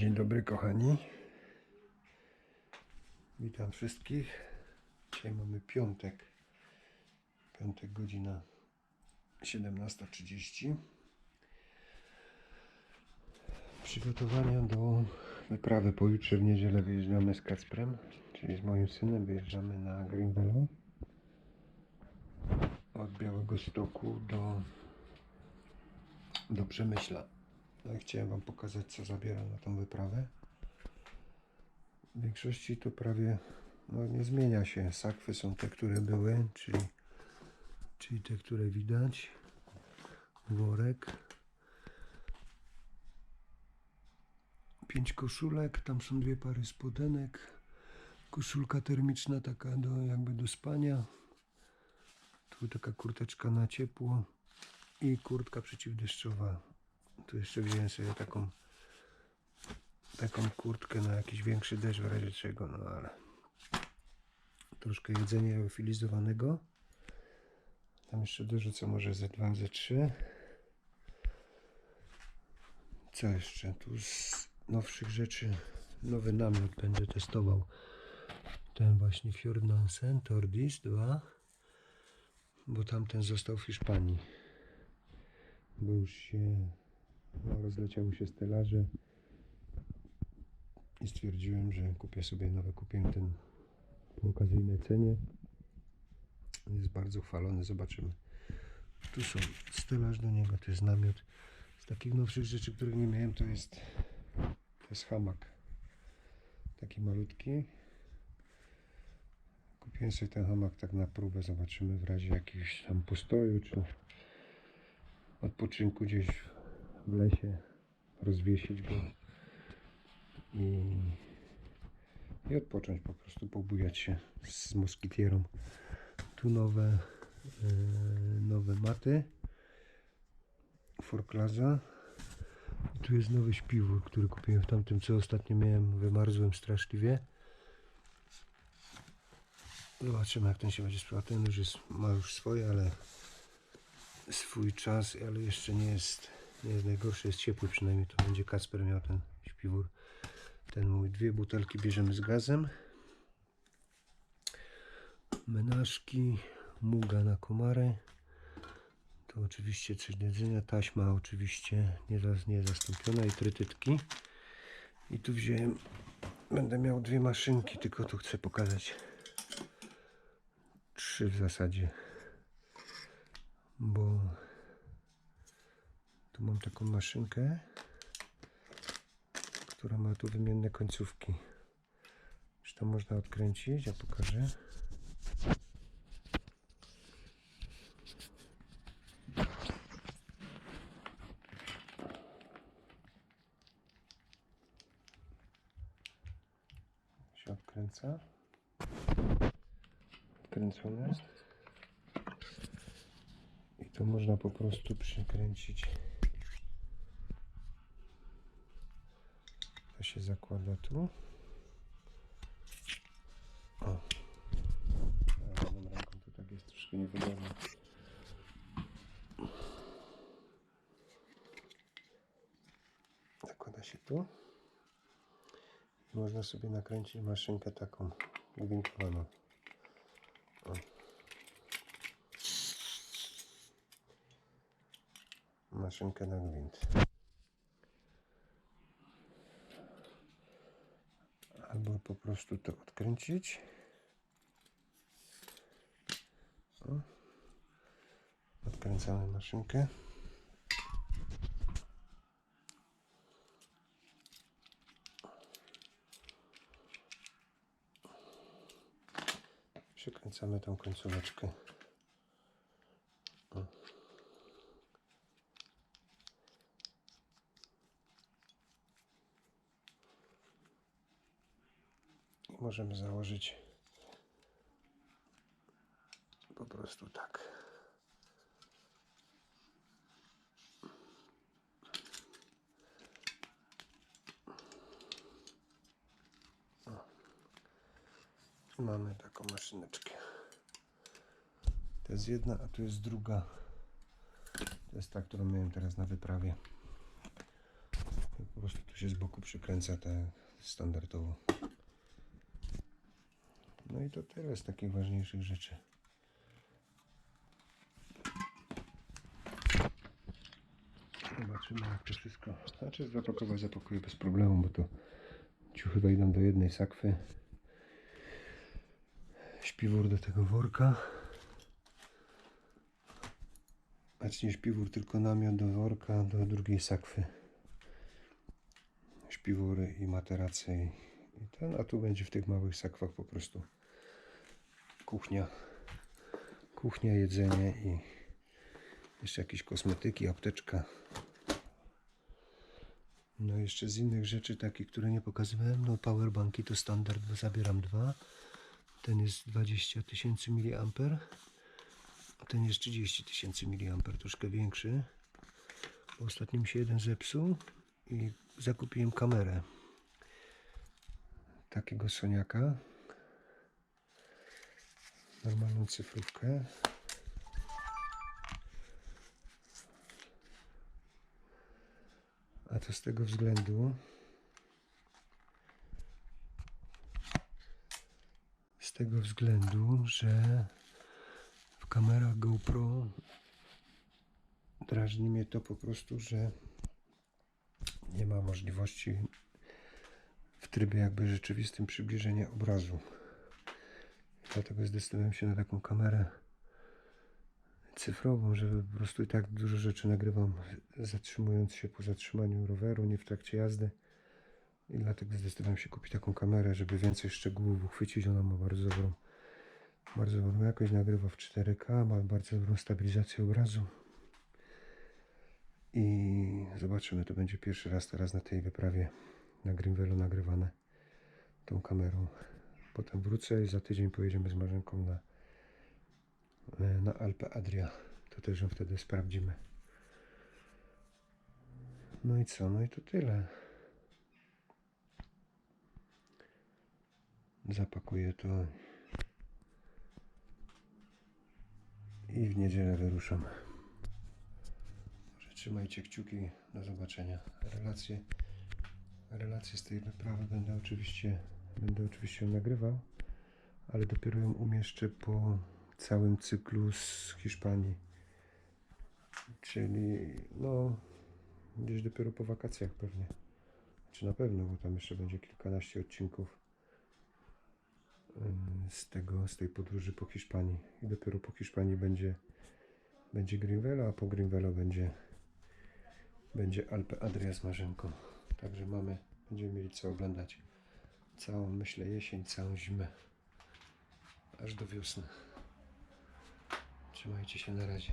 Dzień dobry kochani. Witam wszystkich. Dzisiaj mamy piątek. Piątek godzina 17.30. Przygotowania do wyprawy pojutrze w niedzielę wyjeżdżamy z Kacprem, czyli z moim synem wyjeżdżamy na Greenville od Białego Stoku do, do Przemyśla. No i chciałem Wam pokazać, co zabieram na tą wyprawę. W większości to prawie no, nie zmienia się. Sakwy są te, które były, czyli, czyli te, które widać. Worek. Pięć koszulek, tam są dwie pary spodenek. Koszulka termiczna taka do, jakby do spania. Tu taka kurteczka na ciepło i kurtka przeciwdeszczowa tu jeszcze wziąłem sobie taką taką kurtkę na jakiś większy deszcz w razie czego, no ale troszkę jedzenia eufilizowanego. Tam jeszcze dorzucę może ze dwa, ze trzy. Co jeszcze? Tu z nowszych rzeczy nowy namiot będę testował. Ten właśnie Fjordnansen Tordis 2 bo tamten został w Hiszpanii. Bo już się no, rozleciały się stelaże i stwierdziłem, że kupię sobie nowe. Kupiłem ten po okazyjnej cenie. Jest bardzo chwalony, zobaczymy. Tu są stelaż do niego, to jest namiot. Z takich nowszych rzeczy, których nie miałem, to jest to jest hamak. Taki malutki. Kupiłem sobie ten hamak tak na próbę, zobaczymy w razie jakiegoś tam postoju, czy odpoczynku gdzieś w lesie, rozwiesić go i, i odpocząć po prostu, pobujać się z moskitierą. Tu nowe, e, nowe maty Forklaza. I tu jest nowy śpiwór, który kupiłem w tamtym, co ostatnio miałem, wymarzłem straszliwie. Zobaczymy jak ten się będzie sprawdzał. Ten już jest, ma już swoje, ale swój czas, ale jeszcze nie jest, nie jest najgorszy, jest ciepły przynajmniej, to będzie Kasper miał ten śpiwór. Ten mój, dwie butelki bierzemy z gazem. Menażki, muga na komary. To oczywiście coś do jedzenia, taśma oczywiście nie, zas- nie zastąpiona i trytytki. I tu wziąłem, będę miał dwie maszynki, tylko tu chcę pokazać. Trzy w zasadzie bo tu mam taką maszynkę, która ma tu wymienne końcówki. Czy to można odkręcić? Ja pokażę. Się odkręca. Odkręcone. I to można po prostu przykręcić. Się zakłada tu. O. Jedną ręką to tak jest troszkę niewygodnie. Zakłada się tu. I można sobie nakręcić maszynkę taką gwintowaną. O. maszynkę na gwint. Po prostu to odkręcić. O. Odkręcamy maszynkę. Przykręcamy tą końcóweczkę. Możemy założyć po prostu tak. O. Mamy taką maszyneczkę. To jest jedna, a tu jest druga. To jest ta, którą miałem teraz na wyprawie. Po prostu tu się z boku przykręca tak standardowo. No i to tyle z takich ważniejszych rzeczy. Zobaczymy jak to wszystko. Znaczy zapakować zapakuję bez problemu, bo to ciuchy wejdą do jednej sakwy. Śpiwór do tego worka. Znaczy nie śpiwór, tylko namiot do worka do drugiej sakwy. Śpiwóry i materace i ten, a tu będzie w tych małych sakwach po prostu kuchnia. Kuchnia, jedzenie i jeszcze jakieś kosmetyki, apteczka. No jeszcze z innych rzeczy takich, które nie pokazywałem, no powerbanki to standard, zabieram dwa. Ten jest 20 tysięcy mAh, a ten jest 30 tysięcy mAh, troszkę większy. Mi się jeden zepsuł i zakupiłem kamerę takiego Soniaka. Normalną cyfrówkę. A to z tego względu, z tego względu, że w kamerach GoPro drażni mnie to po prostu, że nie ma możliwości w trybie jakby rzeczywistym przybliżenia obrazu. Dlatego zdecydowałem się na taką kamerę cyfrową, żeby po prostu i tak dużo rzeczy nagrywam zatrzymując się po zatrzymaniu roweru, nie w trakcie jazdy. I dlatego zdecydowałem się kupić taką kamerę, żeby więcej szczegółów uchwycić. Ona ma bardzo dobrą, bardzo dobrą jakość, nagrywa w 4K, ma bardzo dobrą stabilizację obrazu. I zobaczymy, to będzie pierwszy raz teraz na tej wyprawie na Greenvelu nagrywane tą kamerą. Potem wrócę i za tydzień pojedziemy z Marzenką na, e, na Alpe Adria. To też ją wtedy sprawdzimy. No i co? No i to tyle. Zapakuję to i w niedzielę wyruszam. Trzymajcie kciuki. Do zobaczenia. Relacje, relacje z tej wyprawy będę oczywiście, będę oczywiście ją nagrywał, ale dopiero ją umieszczę po całym cyklu z Hiszpanii. Czyli no gdzieś dopiero po wakacjach pewnie. Czy na pewno, bo tam jeszcze będzie kilkanaście odcinków z tego, z tej podróży po Hiszpanii. I dopiero po Hiszpanii będzie, będzie Greenvelo, a po Greenvelo będzie, będzie Alpe Adria z Marzenką. Także mamy, będziemy mieli co oglądać. Całą, myślę, jesień, całą zimę. Aż do wiosny. Trzymajcie się na razie.